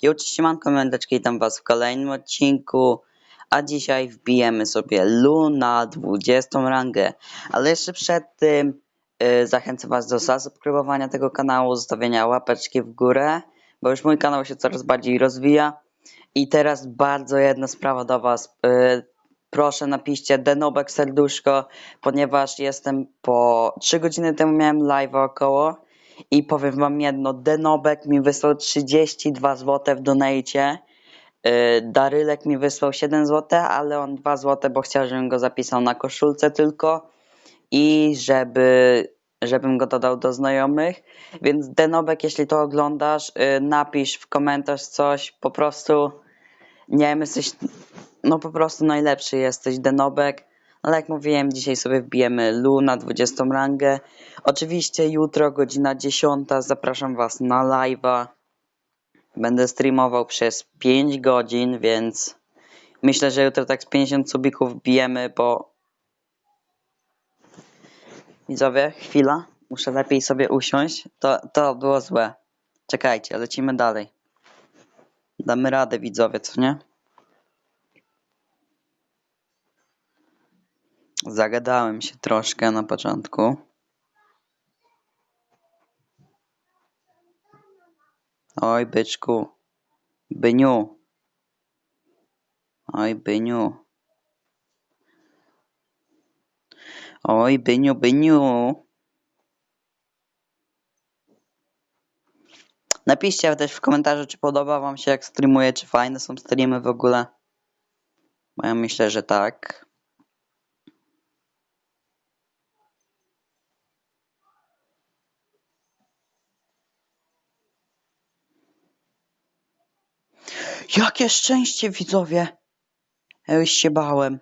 Cześć, siemanko, mędeczki, witam was w kolejnym odcinku, a dzisiaj wbijemy sobie Lu na 20 rangę, ale jeszcze przed tym y, zachęcam was do zasubskrybowania tego kanału, zostawienia łapeczki w górę, bo już mój kanał się coraz bardziej rozwija. I teraz bardzo jedna sprawa do was, y, proszę napiszcie Denobek serduszko, ponieważ jestem po 3 godziny temu miałem live około i powiem wam jedno, Denobek mi wysłał 32 zł w donajcie. Darylek mi wysłał 7 zł, ale on 2 zł, bo chciał, żebym go zapisał na koszulce tylko i żeby, żebym go dodał do znajomych. Więc Denobek, jeśli to oglądasz, y, napisz w komentarz coś, po prostu nie wiem, jesteś, no po prostu najlepszy jesteś Denobek. Ale jak mówiłem, dzisiaj sobie wbijemy Lu na 20 rangę. Oczywiście jutro, godzina 10, zapraszam Was na live'a. Będę streamował przez 5 godzin, więc myślę, że jutro tak z 50 subików wbijemy, bo... Widzowie, chwila. Muszę lepiej sobie usiąść. To, to było złe. Czekajcie, lecimy dalej. Damy radę, widzowie, co nie? Zagadałem się troszkę na początku. Oj, byczku. Byniu. Oj, byniu. Oj, byniu, byniu. Napiszcie też w komentarzu, czy podoba wam się jak streamuję, czy fajne są streamy w ogóle. Bo ja myślę, że tak. Jakie szczęście, widzowie! Ja już się bałem.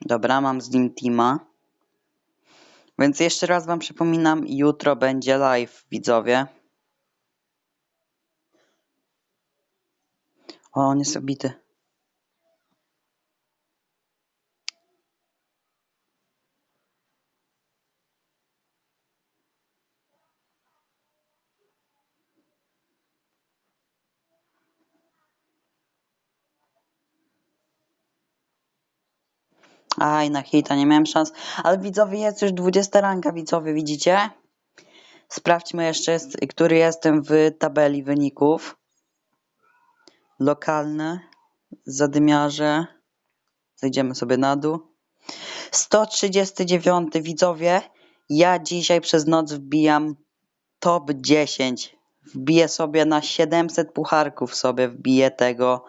Dobra, mam z nim teama. Więc jeszcze raz wam przypominam, jutro będzie live, widzowie. O, on jest obity. Aj, na hita nie miałem szans. Ale widzowie, jest już 20 ranka, widzowie, widzicie? Sprawdźmy jeszcze, który jestem w tabeli wyników. Lokalne, zadymiarze. Zejdziemy sobie na dół. 139, widzowie. Ja dzisiaj przez noc wbijam top 10. Wbiję sobie na 700 pucharków sobie wbiję tego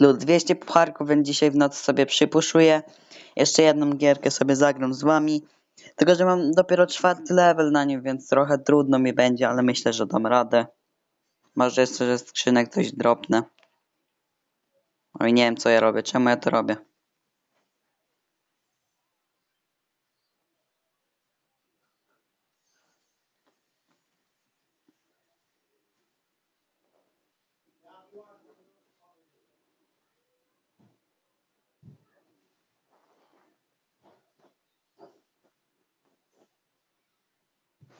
lub 200 pucharków, więc dzisiaj w nocy sobie przypuszuję. Jeszcze jedną gierkę sobie zagram z wami. Tylko, że mam dopiero czwarty level na nim, więc trochę trudno mi będzie, ale myślę, że dam radę. Może jeszcze, że skrzynek coś dropnę. Oj, nie wiem co ja robię, czemu ja to robię.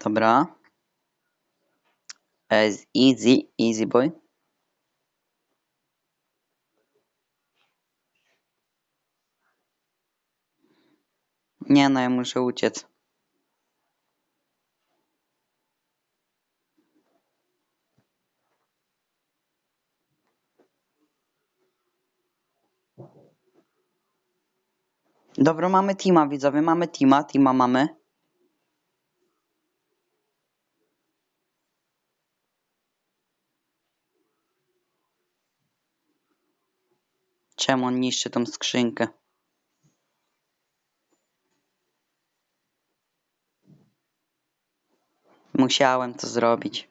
Dobra. As easy, easy boy. Nie no, ja muszę uciec. Dobra, mamy teama, widzowie, mamy teama, teama mamy. Czemu on niszczy tą skrzynkę? Musiałem to zrobić.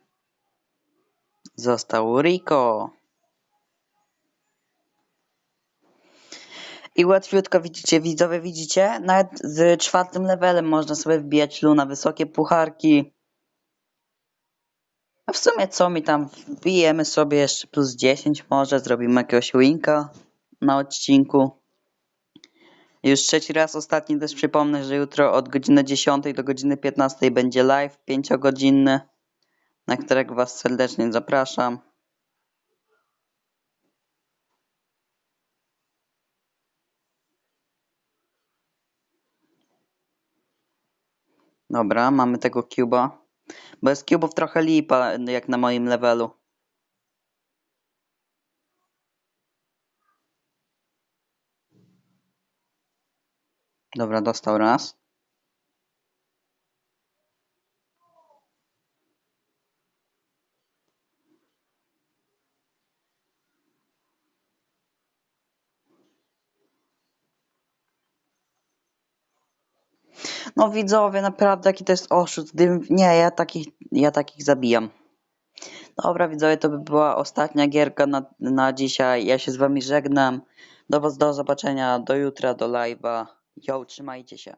Został Rico. I łatwiutko widzicie, widzowie widzicie? Nawet z czwartym levelem można sobie wbijać Luna, wysokie pucharki. A w sumie co mi tam wbijemy sobie jeszcze plus 10 może, zrobimy jakiegoś winka na odcinku. Już trzeci raz, ostatni też przypomnę, że jutro od godziny 10 do godziny 15 będzie live 5-godzinny, na którego Was serdecznie zapraszam. Dobra, mamy tego cuba. Bez cubów trochę lipa, jak na moim levelu. Dobra, dostał raz. No widzowie, naprawdę jaki to jest oszust. Gdybym... Nie, ja takich, ja takich zabijam. Dobra widzowie, to by była ostatnia gierka na, na dzisiaj. Ja się z wami żegnam. Do do zobaczenia, do jutra, do live'a. Yo, trzymajcie się.